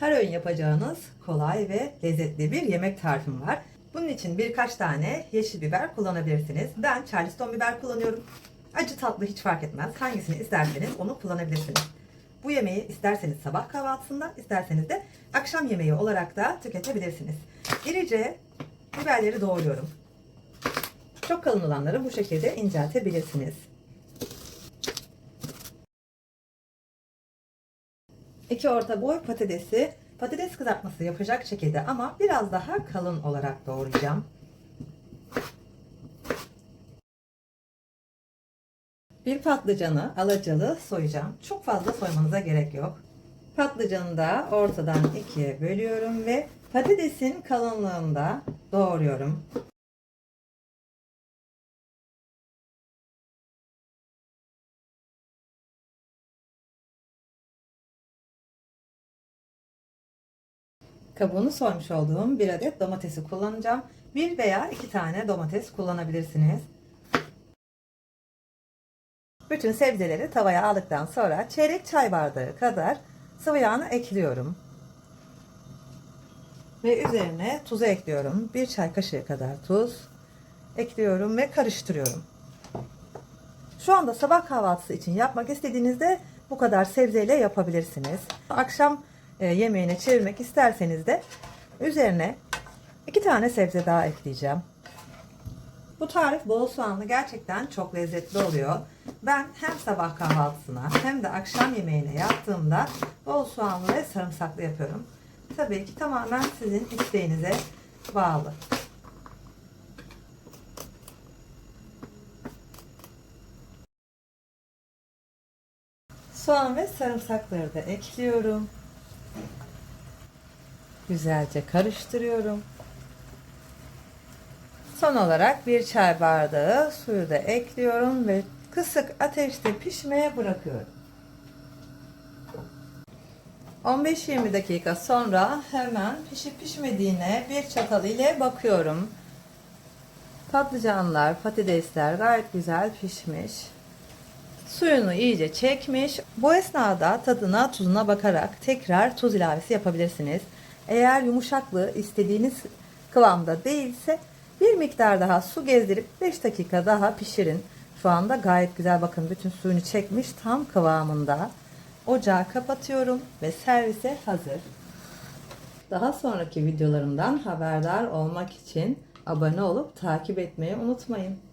her öğün yapacağınız kolay ve lezzetli bir yemek tarifim var. Bunun için birkaç tane yeşil biber kullanabilirsiniz. Ben Charleston biber kullanıyorum. Acı tatlı hiç fark etmez. Hangisini isterseniz onu kullanabilirsiniz. Bu yemeği isterseniz sabah kahvaltısında, isterseniz de akşam yemeği olarak da tüketebilirsiniz. İrice biberleri doğruyorum. Çok kalın olanları bu şekilde inceltebilirsiniz. İki orta boy patatesi patates kızartması yapacak şekilde ama biraz daha kalın olarak doğrayacağım. Bir patlıcanı alacalı soyacağım. Çok fazla soymanıza gerek yok. Patlıcanı da ortadan ikiye bölüyorum ve patatesin kalınlığında doğruyorum. Kabuğunu soymuş olduğum bir adet domatesi kullanacağım. Bir veya iki tane domates kullanabilirsiniz. Bütün sebzeleri tavaya aldıktan sonra çeyrek çay bardağı kadar sıvı yağını ekliyorum. Ve üzerine tuzu ekliyorum. Bir çay kaşığı kadar tuz ekliyorum ve karıştırıyorum. Şu anda sabah kahvaltısı için yapmak istediğinizde bu kadar sebzeyle yapabilirsiniz. Akşam yemeğine çevirmek isterseniz de üzerine iki tane sebze daha ekleyeceğim. Bu tarif bol soğanlı gerçekten çok lezzetli oluyor. Ben hem sabah kahvaltısına hem de akşam yemeğine yaptığımda bol soğanlı ve sarımsaklı yapıyorum. Tabii ki tamamen sizin isteğinize bağlı. Soğan ve sarımsakları da ekliyorum. Güzelce karıştırıyorum. Son olarak bir çay bardağı suyu da ekliyorum ve kısık ateşte pişmeye bırakıyorum. 15-20 dakika sonra hemen pişip pişmediğine bir çatal ile bakıyorum. Patlıcanlar, patatesler gayet güzel pişmiş. Suyunu iyice çekmiş. Bu esnada tadına, tuzuna bakarak tekrar tuz ilavesi yapabilirsiniz. Eğer yumuşaklığı istediğiniz kıvamda değilse bir miktar daha su gezdirip 5 dakika daha pişirin. Şu anda gayet güzel bakın bütün suyunu çekmiş tam kıvamında. Ocağı kapatıyorum ve servise hazır. Daha sonraki videolarımdan haberdar olmak için abone olup takip etmeyi unutmayın.